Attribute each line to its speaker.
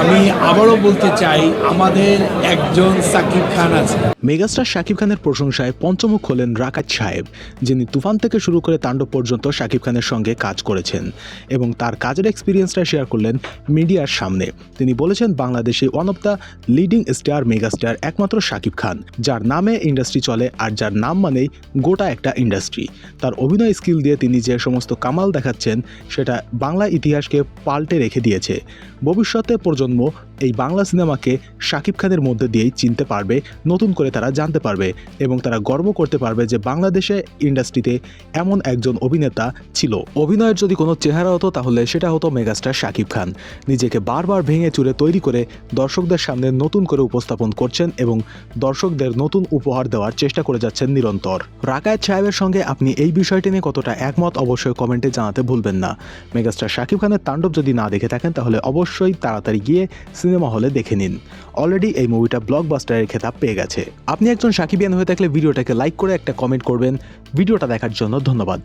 Speaker 1: আমি আবারও বলতে চাই, আমাদের একজন সাকিব খান আছে।
Speaker 2: মেগাস্টার শাকিব খানের প্রশংসায় পঞ্চমুখ হলেন রাকাত সাহেব, যিনি তুফান থেকে শুরু করে তাণ্ডব পর্যন্ত শাকিব খানের সঙ্গে কাজ করেছেন এবং তার কাজের এক্সপিরিয়েন্সটা শেয়ার করলেন মিডিয়ার সামনে। তিনি বলেছেন, বাংলাদেশে one of the leading star megastar একমাত্র শাকিব খান, যার নামে ইন্ডাস্ট্রি চলে আর যার নাম মানেই গোটা একটা ইন্ডাস্ট্রি তার অভিনয় স্কিল দিয়ে তিনি যে সমস্ত কামাল দেখাচ্ছেন, সেটা বাংলা ইতিহাসকে পাল্টে রেখে দিয়েছে। ভবিষ্যতে mu এই বাংলা সিনেমাকে শাকিব খানের মধ্যে দিয়েই চিনতে পারবে, নতুন করে তারা জানতে পারবে এবং তারা গর্ব করতে পারবে যে বাংলাদেশে ইন্ডাস্ট্রিতে এমন একজন অভিনেতা ছিল। অভিনয়ের যদি কোনো চেহারা হতো তাহলে সেটা হতো মেগাস্টার শাকিব খান। নিজেকে বারবার ভেঙে চুরে তৈরি করে দর্শকদের সামনে নতুন করে উপস্থাপন করছেন এবং দর্শকদের নতুন উপহার দেওয়ার চেষ্টা করে যাচ্ছেন নিরন্তর। রাকায়েত সাহেবের সঙ্গে আপনি এই বিষয়টি নিয়ে কতটা একমত অবশ্যই কমেন্টে জানাতে ভুলবেন না। মেগাস্টার শাকিব খানের তাণ্ডব যদি না দেখে থাকেন তাহলে অবশ্যই তাড়াতাড়ি গিয়ে সিনেমা হলে দেখে নিন। অলরেডি এই মুভিটা ব্লকবাস্টারের খেতাব পেয়ে গেছে। আপনি একজন সাকিবিয়ান হয়ে থাকলে ভিডিওটাকে লাইক করে একটা কমেন্ট করবেন। ভিডিওটা দেখার জন্য ধন্যবাদ।